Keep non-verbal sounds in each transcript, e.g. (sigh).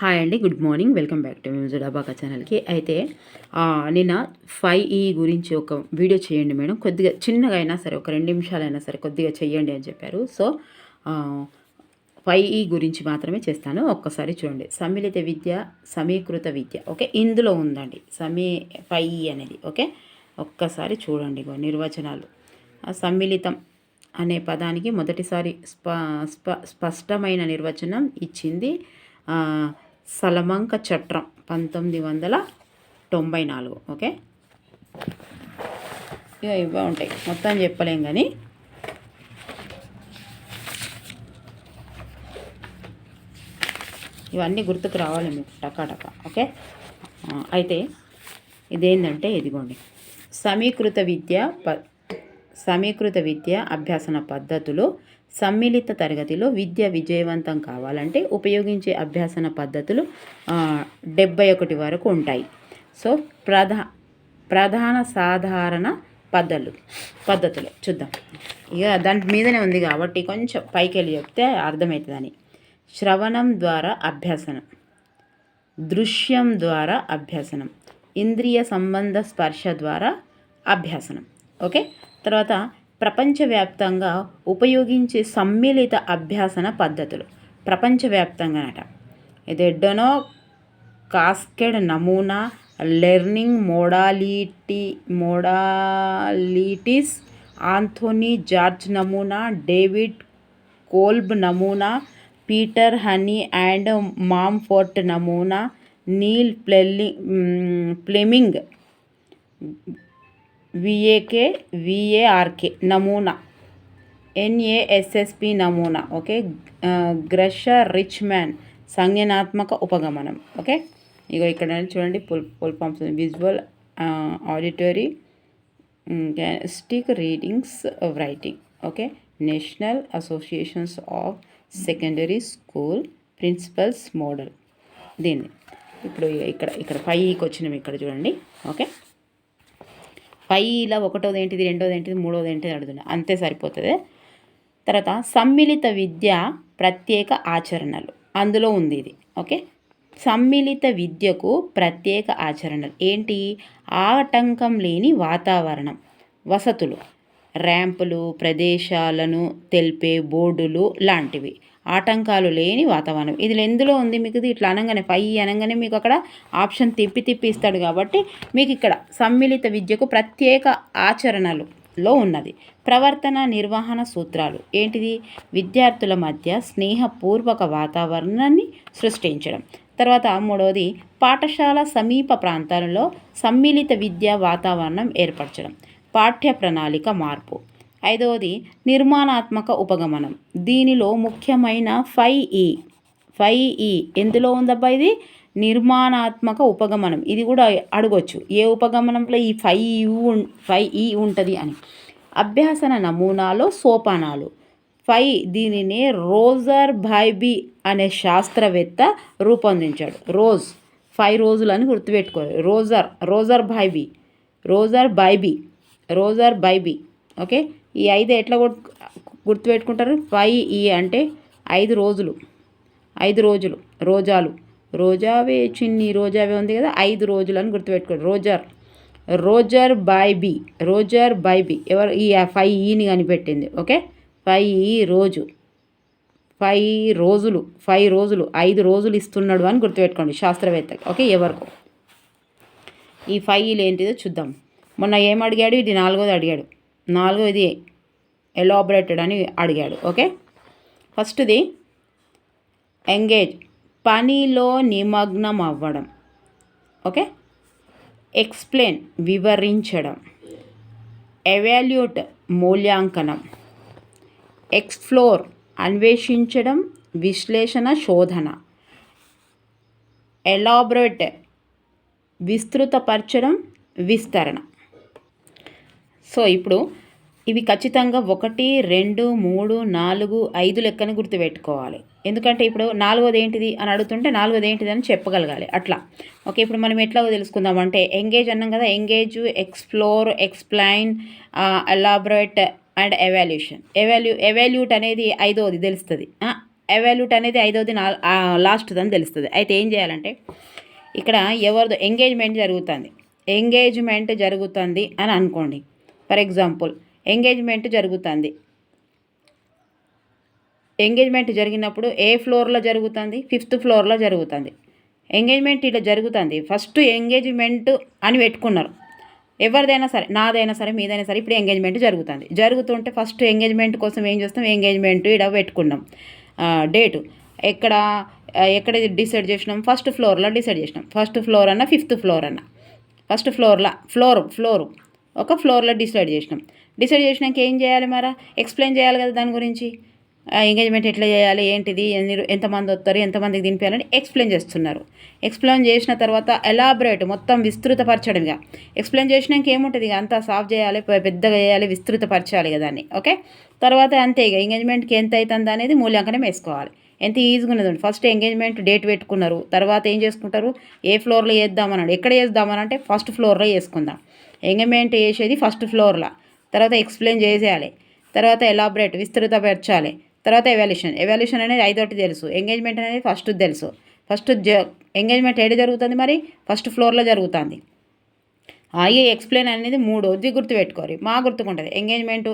Hi అండి good morning. Welcome back to muse డబాకా ఛానల్కి. అయితే నిన్న ఫైవ్ ఈ గురించి ఒక వీడియో చేయండి మేడం. కొద్దిగా చిన్నగా అయినా సరే ఒక రెండు నిమిషాలైనా సరే కొద్దిగా చేయండి అని చెప్పారు. సో ఫైవ్ ఈ గురించి మాత్రమే చేస్తాను. ఒక్కసారి చూడండి. సమ్మిళిత విద్య సమీకృత విద్య ఓకే? ఇందులో ఉందండి. సమీ ఫైవ్ ఈ అనేది ఓకే? ఒక్కసారి చూడండి నిర్వచనాలు. సమ్మిళితం అనే పదానికి మొదటిసారి స్ప స్ప స్పష్టమైన నిర్వచనం ఇచ్చింది. సలమంక చట్రం పంతొమ్మిది వందల తొంభై నాలుగు ఓకే? ఇక ఇవే ఉంటాయి. మొత్తం చెప్పలేం కానీ ఇవన్నీ గుర్తుకు రావాలి మీకు టకాటక ఓకే? అయితే ఇదేంటంటే ఇదిగోండి. సమీకృత విద్య ప సమీకృత విద్య అభ్యాసన పద్ధతులు సమ్మిళిత తరగతిలో విద్య విజయవంతం కావాలంటే ఉపయోగించే అభ్యాసన పద్ధతులు డెబ్బై ఒకటి వరకు ఉంటాయి. సో ప్రధా ప్రధాన సాధారణ పద్ధతులు పద్ధతులు చూద్దాం. ఇక దాని మీదనే ఉంది కాబట్టి కొంచెం పైకి వెళ్ళి చెప్తే అర్థమవుతుందని. శ్రవణం ద్వారా అభ్యసనం దృశ్యం ద్వారా అభ్యసనం ఇంద్రియ సంబంధ స్పర్శ ద్వారా అభ్యసనం. ఓకే? తర్వాత ప్రపంచవ్యాప్తంగా ఉపయోగించే సమ్మిళిత అభ్యాసన పద్ధతులు. ప్రపంచవ్యాప్తంగానట. ఇది డొనో కాస్కెడ్ నమూనా learning modality modalities Anthony George నమూనా డేవిడ్ కోల్బ్ నమూనా పీటర్ హనీ అండ్ మామ్ఫోర్ట్ నమూనా నీల్ ప్లెల్లి ప్లెమింగ్ విఏకే విఏఆర్కే నమూనా ఎన్ఏఎస్ఎస్పి నమూనా ఓకే గ్రష రిచ్ మ్యాన్ సంజ్ఞానాత్మక ఉపగమనం ఓకే ఇగో ఇక్కడ చూడండి full full forms visual auditory stick readings writing okay national associations of secondary school principals model దీన్ని ఇప్పుడు ఇక్కడ ఇక్కడ ఫైవ్కి వచ్చినాం ఇక్కడ చూడండి ఓకే ఫైవ్లో ఒకటోది ఏంటిది రెండోది ఏంటిది మూడోది ఏంటిది అడుగుతుంది అంతే సరిపోతుంది. తర్వాత సమ్మిళిత విద్య ప్రత్యేక ఆచరణలు. అందులో ఉంది ఇది. ఓకే? సమ్మిళిత విద్యకు ప్రత్యేక ఆచరణలు. ఏంటి? ఆటంకం లేని వాతావరణం. వసతులు. ర్యాంపులు ప్రదేశాలను తెలిపే బోర్డులు లాంటివి. ఆటంకాలు లేని వాతావరణం. ఇది ఎందులో ఉంది మీకు ఇట్లా అనగానే పై అనగానే మీకు అక్కడ ఆప్షన్ తిప్పి తిప్పి ఇస్తాడు కాబట్టి మీకు ఇక్కడ సమ్మిళిత విద్యకు ప్రత్యేక ఆచరణలు లో ఉన్నది. ప్రవర్తన నిర్వహణ సూత్రాలు. ఏంటిది? విద్యార్థుల మధ్య స్నేహపూర్వక వాతావరణాన్ని సృష్టించడం. తర్వాత మూడవది పాఠశాల సమీప ప్రాంతాలలో సమ్మిళిత విద్యా వాతావరణం ఏర్పరచడం. పాఠ్య ప్రణాళిక మార్పు. ఐదవది నిర్మాణాత్మక ఉపగమనం. దీనిలో ముఖ్యమైన ఫైవ్ ఈ ఫైవ్ ఈ ఎందులో ఉందబ్బా ఇది? నిర్మాణాత్మక ఉపగమనం. ఇది కూడా అడగొచ్చు. ఏ ఉపగమనంలో ఈ ఫైవ్ యూ ఫైవ్ ఈ ఉంటుంది అని. అభ్యాసన నమూనాలో సోపానాలు. ఫైవ్ దీనిని రోజర్ బైబీ అనే శాస్త్రవేత్త రూపొందించాడు. రోజ్ ఫైవ్ రోజులు అని గుర్తుపెట్టుకోవాలి. Roger Roger Bybee Roger Bybee Roger Bybee okay? ఈ ఐదు ఎట్లా గుర్తుపెట్టుకుంటారు? ఫైవ్ ఈ అంటే ఐదు రోజులు. ఐదు రోజులు. రోజాలు. రోజావే చిన్ని రోజావే ఉంది కదా ఐదు రోజులు అని గుర్తుపెట్టుకోండి. Roger. Roger Bybee Roger Bybee ఎవరు? ఈ ఫైవ్ ఈని కనిపెట్టింది. ఓకే? ఫైవ్ ఈ రోజు. ఫైవ్ రోజులు. ఫైవ్ రోజులు. ఐదు రోజులు ఇస్తున్నాడు అని గుర్తుపెట్టుకోండి శాస్త్రవేత్త ఓకే? ఎవరికో. ఈ ఫైవ్ ఏంటిదో చూద్దాం. మొన్న ఏం అడిగాడు? ఇది నాలుగోది అడిగాడు. నాలుగోది ఎలాబరేటెడ్ అని అడిగాడు ఓకే? ఫస్ట్ది ఎంగేజ్ పనిలో నిమగ్నం అవ్వడం ఓకే? ఎక్స్ప్లెయిన్ వివరించడం ఎవాల్యూట్ మూల్యాంకనం ఎక్స్ప్లోర్ అన్వేషించడం విశ్లేషణ శోధన ఎలాబరేట్ విస్తృతపరచడం విస్తరణ. సో ఇప్పుడు ఇవి ఖచ్చితంగా ఒకటి రెండు మూడు నాలుగు ఐదు లెక్కన గుర్తుపెట్టుకోవాలి. ఎందుకంటే ఇప్పుడు నాలుగోది ఏంటిది అని అడుగుతుంటే నాలుగోది ఏంటిది అని చెప్పగలగాలి. అట్లా. ఓకే ఇప్పుడు మనం ఎట్లా తెలుసుకుందాం అంటే ఎంగేజ్ అన్నాం కదా engage explore explain elaborate and evaluation ఎవాల్యూ evaluate అనేది ఐదోది తెలుస్తుంది. ఎవాల్యూట్ అనేది ఐదోది నా లాస్ట్ది అని తెలుస్తుంది. అయితే ఏం చేయాలంటే ఇక్కడ ఎవరిదో ఎంగేజ్మెంట్ జరుగుతుంది. ఎంగేజ్మెంట్ జరుగుతుంది అని అనుకోండి. ఫర్ ఎగ్జాంపుల్ ఎంగేజ్మెంట్ జరుగుతుంది. ఎంగేజ్మెంట్ జరిగినప్పుడు ఏ ఫ్లోర్లో జరుగుతుంది? ఫిఫ్త్ ఫ్లోర్లో జరుగుతుంది. ఎంగేజ్మెంట్ ఇలా జరుగుతుంది. ఫస్ట్ ఎంగేజ్మెంట్ అని పెట్టుకున్నారు. ఎవరిదైనా సరే నాదైనా సరే మీదైనా సరే ఇప్పుడు ఎంగేజ్మెంట్ జరుగుతుంది. జరుగుతుంటే ఫస్ట్ ఎంగేజ్మెంట్ కోసం ఏం చేస్తాం? ఎంగేజ్మెంట్ ఇక్కడ పెట్టుకున్నాం. డేటు. ఎక్కడ ఎక్కడ డిసైడ్ చేసినాం? ఫస్ట్ ఫ్లోర్లో డిసైడ్ చేసినాం. ఫస్ట్ ఫ్లోర్ అన్న ఫిఫ్త్ ఫ్లోర్ అన్న. ఫస్ట్ ఫ్లోర్లో ఫ్లోర్ ఫ్లోర్. ఒక ఫ్లోర్లో డిసైడ్ చేసినాం. డిసైడ్ చేసినాక ఏం చేయాలి మరి? ఎక్స్ప్లెయిన్ చేయాలి కదా దాని గురించి. ఎంగేజ్మెంట్ ఎట్లా చేయాలి? ఏంటిది? ఎన్ని ఎంతమంది వస్తారు? ఎంతమందికి దింపేయాలని ఎక్స్ప్లెయిన్ చేస్తున్నారు. ఎక్స్ప్లెయిన్ చేసిన తర్వాత ఎలాబరేట్ మొత్తం విస్తృతపరచడం ఇక. ఎక్స్ప్లెయిన్ చేసినాక ఏముంటుంది ఇక? అంతా సాఫ్ చేయాలి పెద్దగా చేయాలి విస్తృతపరచాలి కదా దాన్ని ఓకే? తర్వాత అంతే ఇక. ఎంగేజ్మెంట్కి ఎంత అవుతుంది అనేది మూల్యాంకనం వేసుకోవాలి. ఎంత ఈజీగా ఉన్నదండి ఫస్ట్ ఎంగేజ్మెంట్ డేట్ పెట్టుకున్నారు. తర్వాత ఏం చేసుకుంటారు? ఏ ఫ్లోర్లో చేద్దామన్నాడు ఎక్కడ చేద్దామని అంటే ఫస్ట్ ఫ్లోర్లో చేసుకుందాం ఎంగేజ్మెంట్ చేసేది ఫస్ట్ ఫ్లోర్లో. తర్వాత ఎక్స్ప్లెయిన్ చేసేయాలి. తర్వాత ఎలాబరేట్ విస్తృతపరచాలి తర్వాత ఎవాల్యూషన్ ఎవాల్యూషన్ అనేది ఐదోటి తెలుసు. ఎంగేజ్మెంట్ అనేది ఫస్ట్ తెలుసు. ఫస్ట్ జ ఎంగేజ్మెంట్ ఏడు జరుగుతుంది మరి? ఫస్ట్ ఫ్లోర్లో జరుగుతుంది. అయ్యే ఎక్స్ప్లెయిన్ అనేది మూడోది గుర్తుపెట్టుకోరు. మా గుర్తుకుంటుంది. ఎంగేజ్మెంట్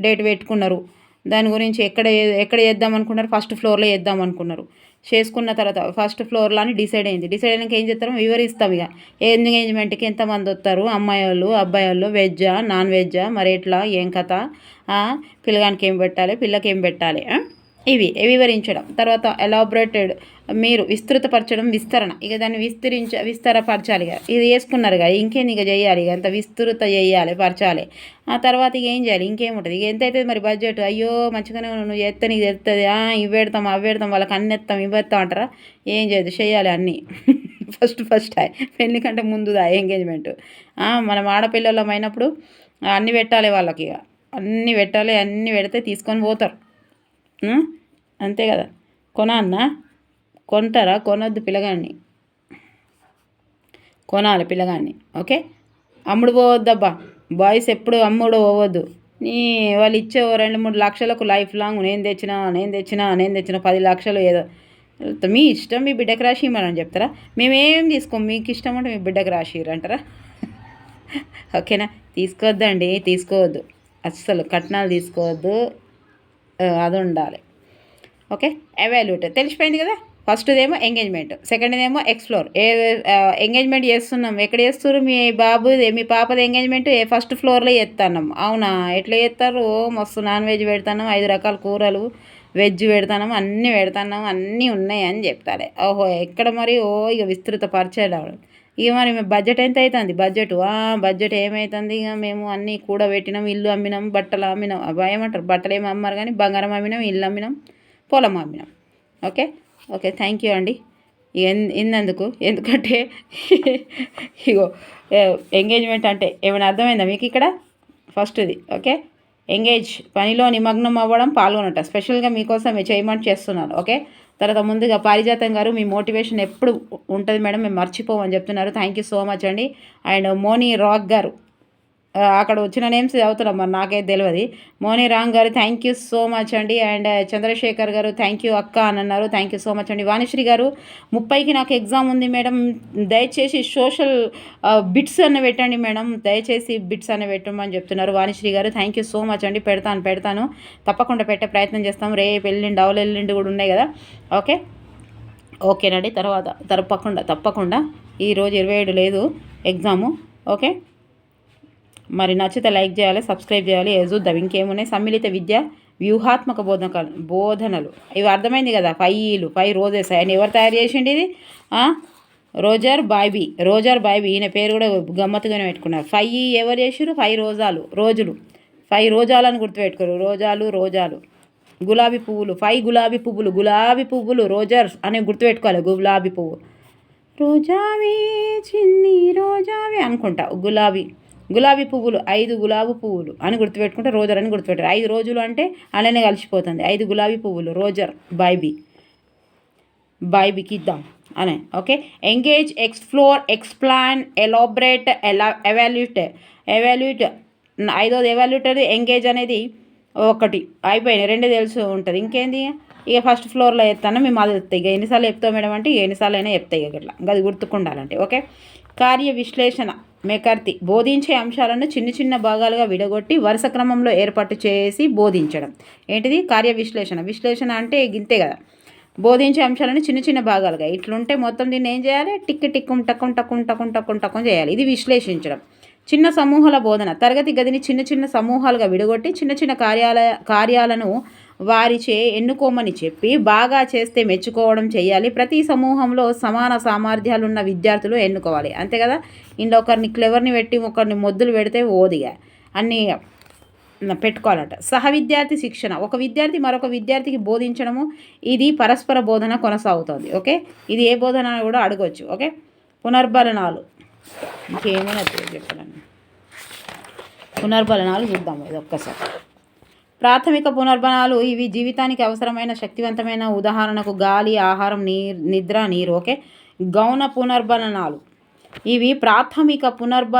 డేట్ పెట్టుకున్నారు. దాని గురించి ఎక్కడ ఎక్కడ చేద్దాం అనుకున్నారు? ఫస్ట్ ఫ్లోర్లో చేద్దాం అనుకున్నారు. చేసుకున్న తర్వాత ఫస్ట్ ఫ్లోర్లో అని డిసైడ్ అయింది. డిసైడ్ అయినాక ఏం చేస్తారో? వివరిస్తాం ఇక. ఎంగేజ్మెంట్కి ఎంతమంది వస్తారు? అమ్మాయి వాళ్ళు అబ్బాయి వాళ్ళు వెజ్జా నాన్ వెజ్జా మరి ఎట్లా? ఏం కథ? పిల్లగానికి ఏం పెట్టాలి? పిల్లకి ఏం పెట్టాలి? ఇవి. వివరించడం. తర్వాత ఎలాబరేటెడ్ మీరు విస్తృతపరచడం విస్తరణ. ఇక దాన్ని విస్తరించ విస్తరపరచాలి ఇక. ఇది వేసుకున్నారు కదా ఇంకేం ఇక చేయాలి ఇక? అంత విస్తృత చేయాలి పరచాలి. ఆ తర్వాత ఇక ఏం చేయాలి? ఇంకేముంటుంది ఇక ఎంత అవుతుంది మరి బడ్జెట్ అయ్యో మంచిగానే నువ్వు చేస్తే నీకు తెలుస్తుంది ఇవి పెడతాం అవి పెడతాం వాళ్ళకి అన్ని ఎత్తాం ఇవి ఎత్తాం అంటారా? ఏం చేయదు చేయాలి అన్నీ. ఫస్ట్ (laughs) ఫస్ట్ పెళ్ళి కంటే ముందుదా ఎంగేజ్మెంట్ మనం ఆడపిల్లలం అయినప్పుడు అన్నీ పెట్టాలి వాళ్ళకి ఇక. అన్నీ పెట్టాలి అన్నీ పెడితే తీసుకొని పోతారు. అంతే కదా? కొనా అన్నా? కొంటారా? కొనొద్దు పిల్లగాన్ని. కొనాలి పిల్లగాన్ని. ఓకే? అమ్ముడు పోవద్దబ్బా. బాయ్స్ ఎప్పుడు అమ్ముడు పోవద్దు. నీ వాళ్ళు ఇచ్చే రెండు మూడు లక్షలకు లైఫ్ లాంగ్ నేను తెచ్చినా నేను తెచ్చినా నేను తెచ్చిన పది లక్షలు ఏదో. మీ ఇష్టం మీ బిడ్డకు రాసి ఇమ్మని చెప్తారా? మేమేం తీసుకోం మీకు ఇష్టం అంటే మీ బిడ్డకు రాసిరు అంటారా? (laughs) ఓకేనా? తీసుకోవద్దండి తీసుకోవద్దు. అస్సలు కట్నాలు తీసుకోవద్దు. అది ఉండాలి. ఓకే? అవైలబుల్ తెలిసిపోయింది కదా? ఫస్ట్దేమో ఎంగేజ్మెంట్ సెకండ్ ఏమో ఎక్స్ప్లోర్. ఏ ఎంగేజ్మెంట్ చేస్తున్నాం? ఎక్కడ చేస్తారు మీ బాబు మీ పాపది ఎంగేజ్మెంట్ ఏ ఫస్ట్ ఫ్లోర్లో చేస్తున్నాం అవునా? ఎట్లా చేస్తారు ఓ మస్తు నాన్ వెజ్ పెడతాను ఐదు రకాల కూరలు వెజ్ పెడతాను అన్నీ పెడతాను అన్నీ ఉన్నాయి అని చెప్తారు ఓహో ఎక్కడ మరి? ఓ ఇక విస్తృత పరిచయం ఇక మరి బడ్జెట్ ఎంత అవుతుంది బడ్జెట్? బడ్జెట్ ఏమవుతుంది ఇక మేము అన్నీ కూడబెట్టినాం ఇల్లు అమ్మినాం బట్టలు అమ్మినాం. ఏమంటారు? బట్టలు ఏమి అమ్మారు కానీ బంగారం అమ్మినాం ఇల్లు అమ్మినాం పొలం అమ్మినాం. ఓకే? ఓకే థ్యాంక్ యూ అండి. ఇక ఇన్నందుకు. ఎందుకంటే ఇగో ఎంగేజ్మెంట్ అంటే ఏమైనా అర్థమైందా మీకు ఇక్కడ? ఫస్ట్ది ఓకే? ఎంగేజ్ పనిలో నిమగ్నం అవ్వడం పాల్గొనట. స్పెషల్గా మీకోసం చేయమని చేస్తున్నాను ఓకే? తర్వాత ముందుగా పారిజాతం గారు మీ మోటివేషన్ ఎప్పుడు ఉంటుంది మేడం మేము మర్చిపోమని చెప్తున్నారు. థ్యాంక్ యూ సో మచ్ అండి. అండ్ మోనీ రాక్ గారు అక్కడ వచ్చిన నేమ్స్ చదువుతున్నాం మరి నాకైతే తెలియదు మోని రామ్ గారు థ్యాంక్ యూ సో మచ్ అండి. అండ్ చంద్రశేఖర్ గారు థ్యాంక్ యూ అక్క అని అన్నారు. థ్యాంక్ యూ సో మచ్ అండి. వాణిశ్రీ గారు ముప్పైకి నాకు ఎగ్జామ్ ఉంది మేడం. దయచేసి సోషల్ బిట్స్ అన్న పెట్టండి మేడం. దయచేసి బిట్స్ అన్న పెట్టమని చెప్తున్నారు వాణిశ్రీ గారు. థ్యాంక్ యూ సో మచ్ అండి. పెడతాను పెడతాను. తప్పకుండా పెట్టే ప్రయత్నం చేస్తాం. రేపు ఎల్లుండి అవలు ఎల్లుండి కూడా ఉన్నాయి కదా. ఓకే? ఓకేనండి. తర్వాత తప్పకుండా తప్పకుండా. ఈరోజు ఇరవై ఏడు లేదు ఎగ్జాము. ఓకే? మరి నచ్చితే లైక్ చేయాలి సబ్స్క్రైబ్ చేయాలి. ఏ చూద్దాం ఇంకేమున్నాయి? సమ్మిళిత విద్య వ్యూహాత్మక బోధన బోధనలు. ఇవి అర్థమైంది కదా? ఫైవ్లు ఫైవ్ రోజెస్. ఆయన ఎవరు తయారు చేసిండి ఇది? Roger Bybee. Roger Bybee. ఈయన పేరు కూడా గమ్మత్తుగానే పెట్టుకున్నారు. ఫైవ్ ఎవరు చేసారు ఫైవ్ రోజాలు రోజులు. ఫైవ్ రోజాలను గుర్తుపెట్టుకోరు. రోజాలు రోజాలు. గులాబీ పువ్వులు. ఫైవ్ గులాబీ పువ్వులు. గులాబీ పువ్వులు రోజర్స్ అని గుర్తుపెట్టుకోవాలి. గులాబీ పువ్వు. రోజావి చిన్ని రోజావి అనుకుంటా. గులాబీ. గులాబీ పువ్వులు ఐదు గులాబీ పువ్వులు అని గుర్తుపెట్టుకుంటే రోజర్ అని గుర్తుపెట్టారు ఐదు రోజులు అంటే అలానే కలిసిపోతుంది. ఐదు గులాబీ పువ్వులు రోజర్ బైబీ. బైబీకి ఇద్దాం అనే okay? Engage explore explain elaborate ఎలా ఎవాల్యూట్. ఎవాల్యూట్ ఐదోది ఎవాల్యూట్ ఎంగేజ్ అనేది ఒకటి. అయిపోయినాయి. రెండు తెలుసు ఉంటుంది. ఇంకేంది? ఇక ఫస్ట్ ఫ్లోర్లో ఎత్తాను మేము అది చెప్తాయి ఇక ఎన్నిసార్లు చెప్తావు మేడం అంటే ఎన్నిసార్లు అయినా చెప్తాయి ఇక ఇట్లా ఇంకా అది గుర్తుకుండాలంటే ఓకే? కార్య విశ్లేషణ మెకర్తి బోధించే అంశాలను చిన్న చిన్న భాగాలుగా విడగొట్టి వరుస క్రమంలో ఏర్పాటు చేసి బోధించడం. ఏంటిది? కార్య విశ్లేషణ విశ్లేషణ అంటే గింతే కదా. బోధించే అంశాలను చిన్న చిన్న భాగాలుగా ఇట్లుంటే మొత్తం దీన్ని ఏం చేయాలి? టిక్ టిక్కుం టక్కుం టక్కుం టక్కుం టక్కుం టక్కుం చేయాలి. ఇది విశ్లేషించడం. చిన్న సమూహాల బోధన. తరగతి గదిని చిన్న చిన్న సమూహాలుగా విడగొట్టి చిన్న చిన్న కార్యాలయ కార్యాలను వారిచే ఎన్నుకోమని చెప్పి బాగా చేస్తే మెచ్చుకోవడం చేయాలి. ప్రతి సమూహంలో సమాన సామర్థ్యాలు ఉన్న విద్యార్థులు ఎన్నుకోవాలి. అంతే కదా? ఇందులో ఒకరిని క్లెవర్ని పెట్టి ఒకరిని మొద్దులు పెడితే ఓదిగా. అన్నీ పెట్టుకోవాలట. సహ విద్యార్థి శిక్షణ. ఒక విద్యార్థి మరొక విద్యార్థికి బోధించడము ఇది పరస్పర బోధన కొనసాగుతుంది. ఓకే? ఇది ఏ బోధన అని కూడా అడగవచ్చు ఓకే? పునర్బలనాలు. ఇంకేమైనా చెప్పాలని పునర్బలనాలు చూద్దాం ఇది ఒక్కసారి. ప్రాథమిక పునర్బనాలు ఇవి జీవితానికి అవసరమైన శక్తివంతమైన ఉదాహరణకు గాలి ఆహారం నీర్ నిద్ర నీరు ఓకే? గౌణ పునర్బలనాలు ఇవి ప్రాథమిక పునర్బ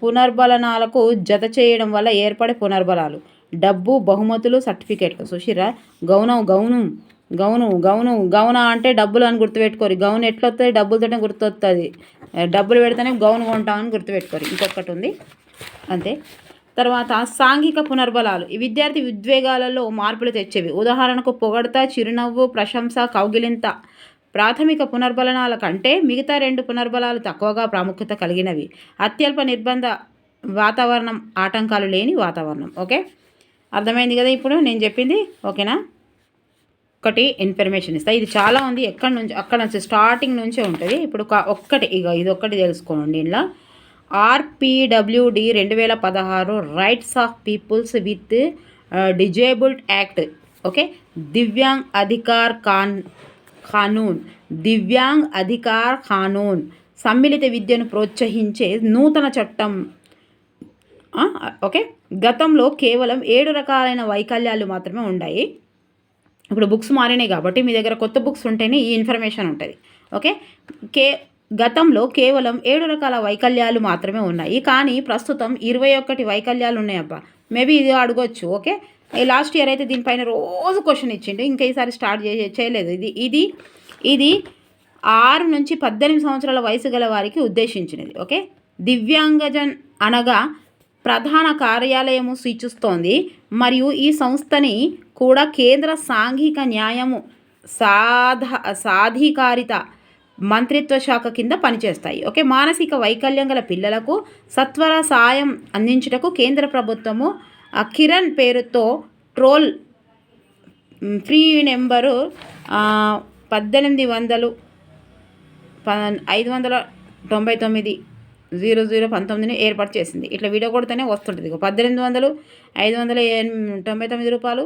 పునర్బలనాలకు జత చేయడం వల్ల ఏర్పడే పునర్బలాలు డబ్బు బహుమతులు సర్టిఫికేట్లు. సుశీరా గౌనం గౌను గౌను గౌను గౌన అంటే డబ్బులు అని గుర్తుపెట్టుకోరు. గౌన్ ఎట్లొస్తుంది డబ్బులతోనే గుర్తొస్తుంది డబ్బులు పెడితేనే గౌను కొంటామని గుర్తుపెట్టుకోరు. ఇంకొకటి ఉంది. అంతే. తర్వాత సాంఘిక పునర్బలాలు. ఈ విద్యార్థి ఉద్వేగాలలో మార్పులు తెచ్చేవి. ఉదాహరణకు పొగడత చిరునవ్వు ప్రశంస కౌగిలింత ప్రాథమిక పునర్బలనాల కంటే మిగతా రెండు పునర్బలాలు తక్కువగా ప్రాముఖ్యత కలిగినవి. అత్యల్ప నిర్బంధ వాతావరణం ఆటంకాలు లేని వాతావరణం. ఓకే? అర్థమైంది కదా ఇప్పుడు? నేను చెప్పింది? ఓకేనా? ఒకటి ఇన్ఫర్మేషన్ ఇస్తా. ఇది చాలా ఉంది. ఎక్కడి నుంచి? అక్కడ నుంచి స్టార్టింగ్ నుంచే ఉంటుంది. ఇప్పుడు ఒక్కటి ఇక ఇది ఒక్కటి తెలుసుకోండి ఇంట్లో ఆర్పిడబ్ల్యూడి రెండు వేల పదహారు rights of peoples with disabled act. Okay? Divyang అధికార్ కాన్ ఖానూన్. దివ్యాంగ్ అధికార్ ఖానూన్. సమ్మిళిత విద్యను ప్రోత్సహించే నూతన చట్టం. ఓకే? గతంలో కేవలం ఏడు రకాలైన వైకల్యాలు మాత్రమే ఉన్నాయి ఇప్పుడు బుక్స్ మారినాయి కాబట్టి మీ దగ్గర కొత్త బుక్స్ ఉంటేనే ఈ ఇన్ఫర్మేషన్ ఉంటుంది. ఓకే? కే గతంలో కేవలం ఏడు రకాల వైకల్యాలు మాత్రమే ఉన్నాయి. కానీ ప్రస్తుతం ఇరవై ఒకటి వైకల్యాలు ఉన్నాయబ్బా మేబీ ఇది అడగొచ్చు ఓకే? లాస్ట్ ఇయర్ అయితే దీనిపైన రోజు క్వశ్చన్ ఇచ్చిండు. ఇంకా ఈసారి స్టార్ట్ చే చేయలేదు. ఇది ఇది ఇది ఆరు నుంచి పద్దెనిమిది సంవత్సరాల వయసు గల వారికి ఉద్దేశించినది ఓకే? దివ్యాంగజన్ అనగా ప్రధాన కార్యాలయము సూచిస్తోంది. మరియు ఈ సంస్థని కూడా కేంద్ర సాంఘిక న్యాయము సాధ సాధికారిత మంత్రిత్వ శాఖ కింద పనిచేస్తాయి. ఓకే మానసిక వైకల్యం గల పిల్లలకు సత్వర సాయం అందించుటకు కేంద్ర ప్రభుత్వము కిరణ్ పేరుతో ట్రోల్ ఫ్రీ నెంబరు పద్దెనిమిది వందలు ప ఐదు వందల తొంభై తొమ్మిది జీరో జీరో పంతొమ్మిదిని ఏర్పాటు చేసింది. ఇట్లా వీడియో కొడితేనే వస్తుంటుంది. పద్దెనిమిది వందలు ఐదు వందల తొంభై తొమ్మిది రూపాయలు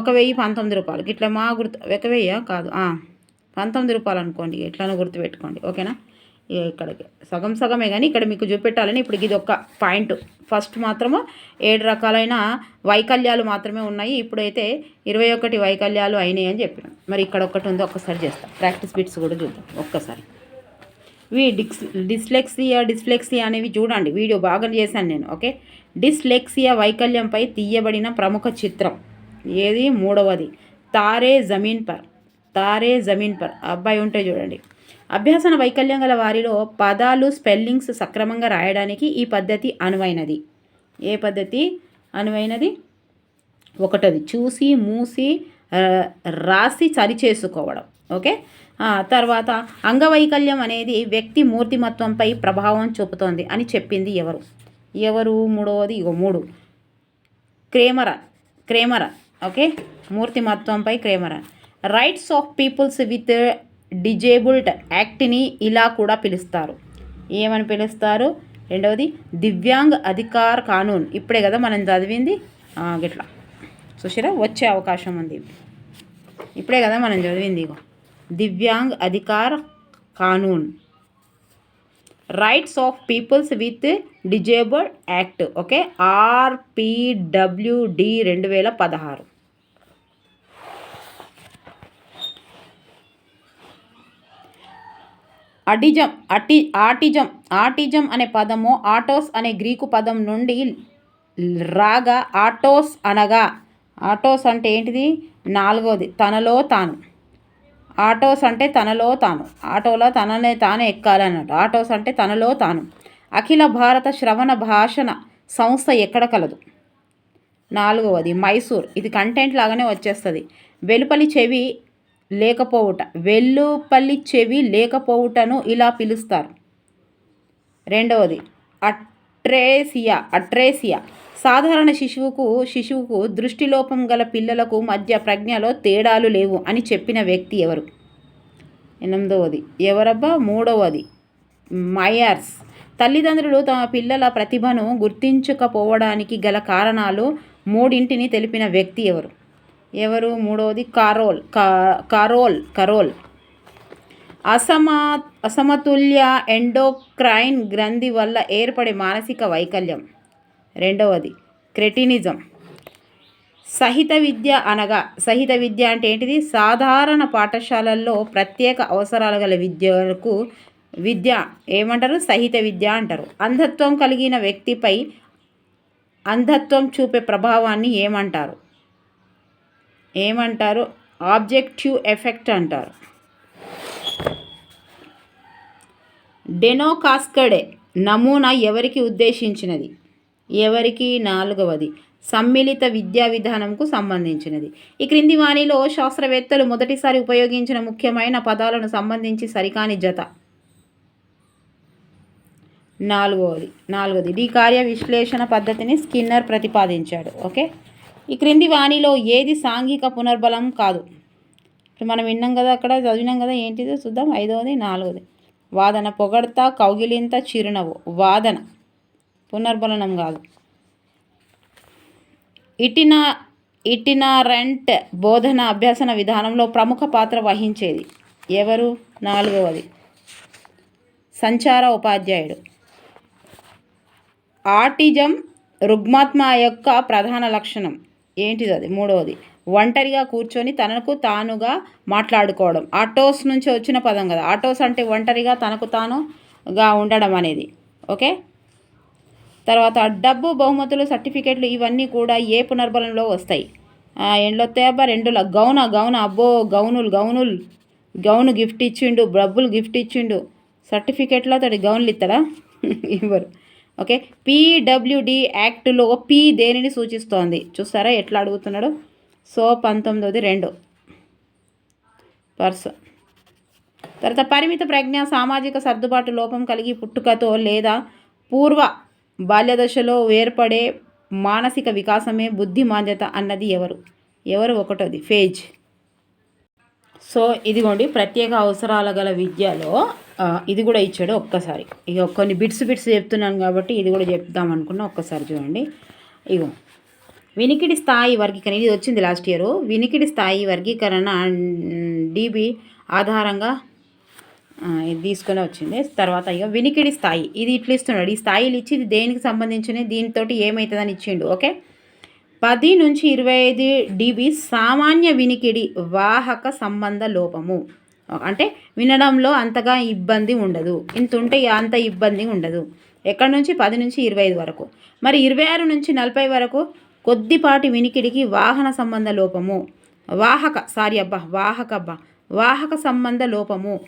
ఒక వెయ్యి పంతొమ్మిది రూపాయలు ఇట్లా మా గుర్తు ఒక వెయ్యి? కాదు పంతొమ్మిది రూపాయలు అనుకోండి ఎట్లనో గుర్తుపెట్టుకోండి ఓకేనా? ఇక్కడికి. సగం సగమే కానీ ఇక్కడ మీకు చూపెట్టాలని ఇప్పుడు ఇది ఒక పాయింట్. ఫస్ట్ మాత్రము ఏడు రకాలైన వైకల్యాలు మాత్రమే ఉన్నాయి. ఇప్పుడైతే ఇరవై ఒకటి వైకల్యాలు అయినాయి అని చెప్పిన. మరి ఇక్కడ ఒకటి ఉందో ఒక్కసారి చేస్తాం. ప్రాక్టీస్ బిట్స్ కూడా చూద్దాం ఒక్కసారి. ఇవి డిక్స్ డిస్లెక్సియా డిస్లెక్సియా అనేవి చూడండి. వీడియో బాగా చేశాను నేను ఓకే? డిస్లెక్సియా వైకల్యంపై తీయబడిన ప్రముఖ చిత్రం. ఏది? మూడవది. తారే జమీన్ పర్. తారే జమీన్ పర్ అబ్బాయి ఉంటే చూడండి. అభ్యాసన వైకల్యం గల వారిలో పదాలు స్పెల్లింగ్స్ సక్రమంగా రాయడానికి ఈ పద్ధతి అనువైనది. ఏ పద్ధతి అనువైనది? ఒకటది చూసి మూసి రాసి సరిచేసుకోవడం. ఓకే? తర్వాత అంగవైకల్యం అనేది వ్యక్తి మూర్తిమత్వంపై ప్రభావం చూపుతోంది అని చెప్పింది ఎవరు? ఎవరు? మూడవది ఇగో మూడు. క్రేమర క్రేమర. ఓకే? మూర్తిమత్వంపై క్రేమర. Rights of peoples with disabled యాక్ట్ని ఇలా కూడా పిలుస్తారు. ఏమని పిలుస్తారు? రెండవది దివ్యాంగ్ అధికార్ కానూన్. ఇప్పుడే కదా మనం చదివింది. గిట్లా. చూసారా వచ్చే అవకాశం ఉంది. ఇప్పుడే కదా మనం చదివింది ఇగో. దివ్యాంగ్ అధికార్ కానూన్. Rights of peoples with disabled act. Okay? RPWD రెండు వేల పదహారు. అటిజం అటి ఆటిజం ఆటిజం అనే పదము ఆటోస్ అనే గ్రీకు పదం నుండి రాగా ఆటోస్ అనగా. ఆటోస్ అంటే ఏంటిది? నాలుగోది తనలో తాను. ఆటోస్ అంటే తనలో తాను. ఆటోలో తననే తానే ఎక్కాలన్నట్టు. ఆటోస్ అంటే తనలో తాను. అఖిల భారత శ్రవణ భాషణ సంస్థ ఎక్కడ కలదు? నాలుగవది మైసూర్. ఇది కంటెంట్ లాగానే వచ్చేస్తుంది. వెలుపలి చెవి లేకపోవుట. వెల్లుపల్లి చెవి లేకపోవుటను ఇలా పిలుస్తారు. రెండవది అట్రేసియా అట్రేసియా. సాధారణ శిశువుకు శిశువుకు దృష్టిలోపం గల పిల్లలకు మధ్య ప్రజ్ఞలో తేడాలు లేవు అని చెప్పిన వ్యక్తి ఎవరు? ఎనిమిదవది ఎవరబ్బా? మూడవది మయర్స్. తల్లిదండ్రులు తమ పిల్లల ప్రతిభను గుర్తించకపోవడానికి గల కారణాలు మూడింటిని తెలిపిన వ్యక్తి ఎవరు? ఎవరు? మూడవది కారోల్ కారోల్ కరోల్. అసమా అసమతుల్య ఎండోక్రైన్ గ్రంథి వల్ల ఏర్పడే మానసిక వైకల్యం. రెండవది క్రెటినిజం. సహిత విద్య అనగా సహిత విద్య అంటే ఏంటిది? సాధారణ పాఠశాలల్లో ప్రత్యేక అవసరాలు గల విద్యకు విద్య ఏమంటారు? సహిత విద్య అంటారు. అంధత్వం కలిగిన వ్యక్తిపై అంధత్వం చూపే ప్రభావాన్ని ఏమంటారు? ఏమంటారు? ఆబ్జెక్టివ్ ఎఫెక్ట్ అంటారు. డెనోకాస్కడే నమూనా ఎవరికి ఉద్దేశించినది? ఎవరికి? నాలుగవది. సమ్మిళిత విద్యా విధానంకు సంబంధించినది. ఈ క్రింది వాణిలో శాస్త్రవేత్తలు మొదటిసారి ఉపయోగించిన ముఖ్యమైన పదాలను సంబంధించి సరికాని జత. నాలుగవది. నాలుగవది. ఈ కార్య విశ్లేషణ పద్ధతిని స్కిన్నర్ ప్రతిపాదించాడు. ఓకే? ఈ క్రింది వాణిలో ఏది సాంఘిక పునర్బలం కాదు. ఇప్పుడు మనం విన్నాం కదా అక్కడ చదివినాం కదా ఏంటిదో చూద్దాం. ఐదవది నాలుగవది. వాదన పొగడ్త కౌగిలింత చిరునవ్వు. వాదన పునర్బలనం కాదు. ఇటినా ఇటినారెంట్ బోధన అభ్యాసన విధానంలో ప్రముఖ పాత్ర వహించేది ఎవరు? నాలుగవది. సంచార ఉపాధ్యాయుడు. ఆటిజం రుగ్మాత్మ యొక్క ప్రధాన లక్షణం. ఏంటిది అది మూడవది. ఒంటరిగా కూర్చొని తనకు తానుగా మాట్లాడుకోవడం. ఆటోస్ నుంచి వచ్చిన పదం కదా. ఆటోస్ అంటే ఒంటరిగా తనకు తానుగా ఉండడం అనేది. ఓకే? తర్వాత డబ్బు బహుమతులు సర్టిఫికేట్లు ఇవన్నీ కూడా ఏ పునర్బలంలో వస్తాయి? ఎండ్లో అబ్బా రెండుల. గౌన గౌన. అబ్బో గౌనులు గౌనులు. గౌను గిఫ్ట్ ఇచ్చిండు డబ్బులు గిఫ్ట్ ఇచ్చిండు. సర్టిఫికేట్లో అతడి గౌన్లు ఇస్తారా ఇవ్వరు (laughs) ఓకే? పీడబ్ల్యూడి యాక్ట్లో పి దేనిని సూచిస్తోంది? చూస్తారా ఎట్లా అడుగుతున్నాడు? సో పంతొమ్మిదవది రెండు. పర్సన్ తర్వాత పరిమిత ప్రజ్ఞ సామాజిక సర్దుబాటు లోపం కలిగి పుట్టుకతో లేదా పూర్వ బాల్యదశలో ఏర్పడే మానసిక వికాసమే బుద్ధిమాంద్యత అన్నది ఎవరు? ఎవరు ఒకటోది? ఫేజ్. సో ఇదిగోండి ప్రత్యేక అవసరాల గల విద్యలో ఇది కూడా ఇచ్చాడు ఒక్కసారి. ఇక కొన్ని బిట్స్ బిట్స్ చెప్తున్నాను కాబట్టి ఇది కూడా చెప్దాం అనుకున్నా ఒక్కసారి చూడండి. ఇగో వినికిడి స్థాయి వర్గీకరణ ఇది వచ్చింది లాస్ట్ ఇయర్ వినికిడి స్థాయి వర్గీకరణ డీబీ ఆధారంగా ఇది తీసుకొని వచ్చింది. తర్వాత ఇక వినికిడి స్థాయి ఇది ఇట్లా ఇస్తున్నాడు. ఈ స్థాయిలు ఇచ్చి ఇది దేనికి సంబంధించిన దీనితోటి ఏమవుతుందని ఇచ్చిండు ఓకే? పది నుంచి ఇరవై ఐదు డిబి సామాన్య వినికిడి వాహక సంబంధ లోపము. అంటే వినడంలో అంతగా ఇబ్బంది ఉండదు. ఇంత ఉంటే అంత ఇబ్బంది ఉండదు. ఎక్కడి నుంచి? పది నుంచి ఇరవై ఐదు వరకు. మరి ఇరవై ఆరు నుంచి నలభై వరకు కొద్దిపాటి వినికిడికి వాహన సంబంధ లోపము. వాహక సారీ అబ్బా వాహక అబ్బా వాహక సంబంధ లోపము.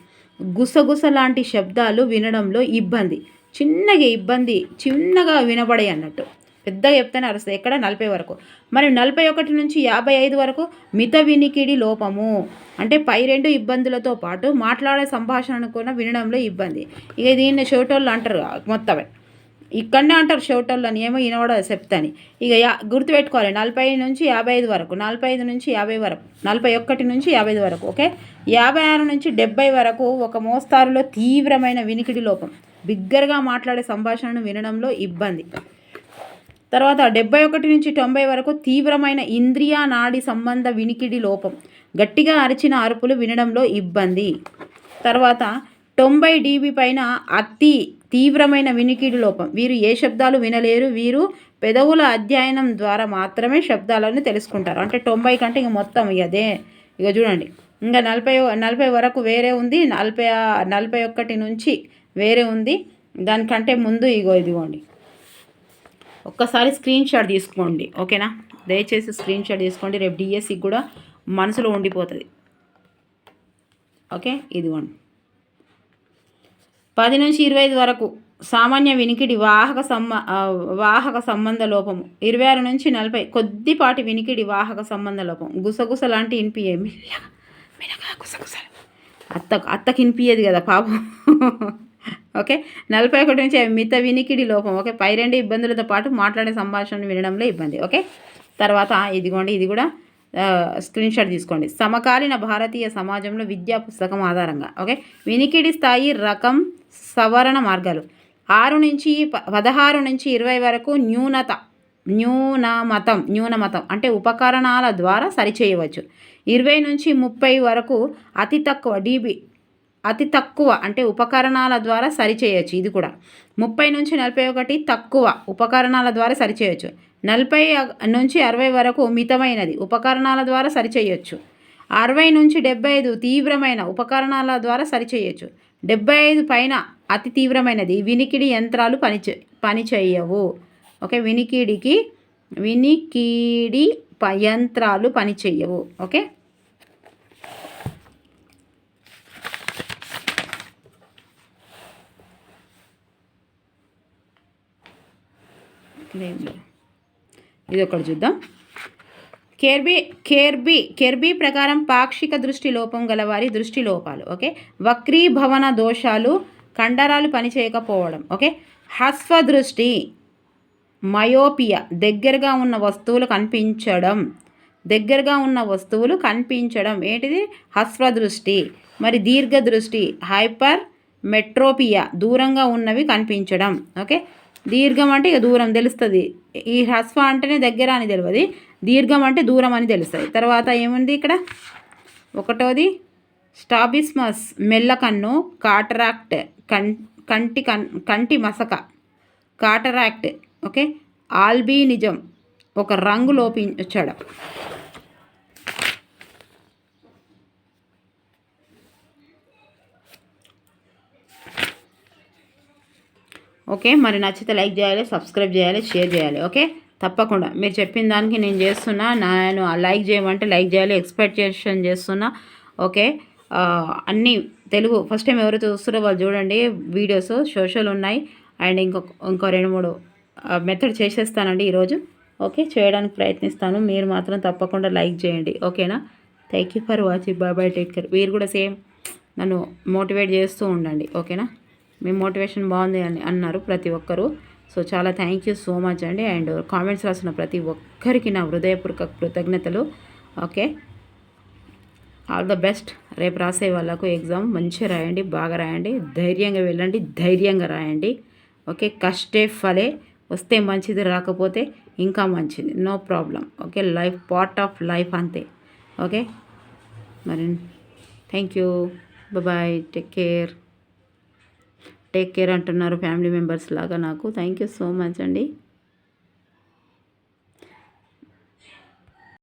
గుసగుస లాంటి శబ్దాలు వినడంలో ఇబ్బంది. చిన్నగా ఇబ్బంది చిన్నగా వినబడే అన్నట్టు పెద్దగా చెప్తేనే అరుస్తుంది. ఎక్కడ? నలభై వరకు. మరి నలభై ఒకటి నుంచి యాభై ఐదు వరకు మిత వినికిడి లోపము. అంటే పై రెండు ఇబ్బందులతో పాటు మాట్లాడే సంభాషణను కూడా వినడంలో ఇబ్బంది. ఇక దీన్ని షోటోళ్ళు అంటారు మొత్తమే. ఇక్కడనే అంటారు షోటోళ్ళు అని. ఏమో ఈనవాడ చెప్తాని. ఇక యా గుర్తుపెట్టుకోవాలి. నలభై నుంచి యాభై ఐదు వరకు. నలభై ఐదు నుంచి యాభై వరకు. నలభై ఒకటి నుంచి యాభై ఐదు వరకు. ఓకే? యాభై ఆరు నుంచి డెబ్బై వరకు ఒక మోస్తారులో తీవ్రమైన వినికిడి లోపం. బిగ్గరగా మాట్లాడే సంభాషణను వినడంలో ఇబ్బంది. తర్వాత డెబ్బై ఒకటి నుంచి తొంభై వరకు తీవ్రమైన ఇంద్రియ నాడి సంబంధ వినికిడి లోపం. గట్టిగా అరిచిన అరుపులు వినడంలో ఇబ్బంది. తర్వాత తొంభై డీబీ పైన అతి తీవ్రమైన వినికిడి లోపం. వీరు ఏ శబ్దాలు వినలేరు. వీరు పెదవుల అధ్యయనం ద్వారా మాత్రమే శబ్దాలను తెలుసుకుంటారు. అంటే తొంభై కంటే ఇంక మొత్తం అదే. ఇక చూడండి. ఇంకా నలభై నలభై వరకు వేరే ఉంది. నలభై నలభై ఒకటి నుంచి వేరే ఉంది. దానికంటే ముందు ఇగో ఇదిగోండి. ఒక్కసారి స్క్రీన్ షాట్ తీసుకోండి ఓకేనా? దయచేసి స్క్రీన్ షాట్ తీసుకోండి రేపు డిఎస్సికి కూడా మనసులో ఉండిపోతుంది. ఓకే? ఇదిగోండి. పది నుంచి ఇరవై ఐదు వరకు సామాన్య వినికిడి వాహక సంబ వాహక సంబంధ లోపము. ఇరవై ఆరు నుంచి నలభై కొద్దిపాటి వినికిడి వాహక సంబంధ లోపం. గుసగుస లాంటి వినిపియే మెల్లగా మెల్లగా గుసగుస. అత్త అత్తకి వినిపించేది కదా పాపం. ఓకే? నలభై ఒకటి నుంచి మిత వినికిడి లోపం ఓకే? పై రెండు ఇబ్బందులతో పాటు మాట్లాడే సంభాషణ వినడంలో ఇబ్బంది ఓకే? తర్వాత ఇదిగోండి ఇది కూడా స్క్రీన్ షాట్ తీసుకోండి. సమకాలీన భారతీయ సమాజంలో విద్యా పుస్తకం ఆధారంగా ఓకే? వినికిడి స్థాయి రకం సవరణ మార్గాలు. ఆరు నుంచి ప- పదహారు నుంచి ఇరవై వరకు న్యూనత న్యూనమతం న్యూనమతం అంటే ఉపకరణాల ద్వారా సరిచేయవచ్చు. ఇరవై నుంచి ముప్పై వరకు అతి తక్కువ డీబీ అతి తక్కువ అంటే ఉపకరణాల ద్వారా సరిచేయచ్చు ఇది కూడా. ముప్పై నుంచి నలభై ఒకటి తక్కువ ఉపకరణాల ద్వారా సరిచేయచ్చు. నలభై నుంచి అరవై వరకు మితమైనది ఉపకరణాల ద్వారా సరిచేయచ్చు. అరవై నుంచి డెబ్బై ఐదు తీవ్రమైన ఉపకరణాల ద్వారా సరిచేయచ్చు. డెబ్బై ఐదు పైన అతి తీవ్రమైనది వినికిడి యంత్రాలు పనిచే పనిచేయవు. ఓకే వినికిడికి వినికిడి ప యంత్రాలు పనిచేయవు. ఓకే? ఇదేం లేదు. ఇది ఒకటి చూద్దాం. కేర్బీ కేర్బీ కెర్బీ ప్రకారం పాక్షిక దృష్టి లోపం గలవారి దృష్టి లోపాలు ఓకే? వక్రీభవన దోషాలు కండరాలు పనిచేయకపోవడం ఓకే? హస్వదృష్టి మయోపియా దగ్గరగా ఉన్న వస్తువులు కనిపించడం దగ్గరగా ఉన్న వస్తువులు కనిపించడం. ఏంటిది? హస్వదృష్టి. మరి దీర్ఘ దృష్టి హైపర్ మెట్రోపియా దూరంగా ఉన్నవి కనిపించడం ఓకే? దీర్ఘం అంటే ఇక దూరం తెలుస్తుంది. ఈ హ్రస్వ అంటేనే దగ్గర అని తెలియదు దీర్ఘం అంటే దూరం అని తెలుస్తుంది. తర్వాత ఏముంది ఇక్కడ? ఒకటోది స్టాబిస్మస్ మెల్లకన్ను కాటరాక్ట్ కం కంటి కన్ కంటి మసక కాటరాక్ట్ ఓకే? ఆల్బీనిజం ఒక రంగు లోపించడం. ఓకే? మరి నచ్చితే లైక్ చేయాలి సబ్స్క్రైబ్ చేయాలి షేర్ చేయాలి ఓకే? తప్పకుండా. మీరు చెప్పిన దానికి నేను చేస్తున్నా నేను లైక్ చేయమంటే లైక్ చేయాలి ఎక్స్పెక్టేషన్ చేస్తున్నా ఓకే? అన్నీ తెలుగు ఫస్ట్ టైం ఎవరైతే చూస్తారో వాళ్ళు చూడండి వీడియోస్ సోషల్ ఉన్నాయి. అండ్ ఇంకొక ఇంకో రెండు మూడు మెథడ్ చేసేస్తానండి ఈరోజు ఓకే? చేయడానికి ప్రయత్నిస్తాను. మీరు మాత్రం తప్పకుండా లైక్ చేయండి ఓకేనా? Thank you for watching bye bye take care మీరు కూడా సేమ్ నన్ను మోటివేట్ చేస్తూ ఉండండి ఓకేనా? మీ మోటివేషన్ బాగుంది అని అన్నారు ప్రతి ఒక్కరూ. సో చాలా థ్యాంక్ యూ సో మచ్ అండి. అండ్ కామెంట్స్ రాసిన ప్రతి ఒక్కరికి నా హృదయపూర్వక కృతజ్ఞతలు. ఓకే? All the best. రేపు రాసే వాళ్ళకు ఎగ్జామ్ మంచిగా రాయండి బాగా రాయండి. ధైర్యంగా వెళ్ళండి ధైర్యంగా రాయండి. ఓకే? కష్టే ఫలే. వస్తే మంచిది రాకపోతే ఇంకా మంచిది. No problem. Okay? Life part of life అంతే. ఓకే? మరి thank you. Bye take care. Take care అంటున్నారు ఫ్యామిలీ మెంబర్స్ లాగా నాకు. థ్యాంక్ యూ సో మచ్ అండి.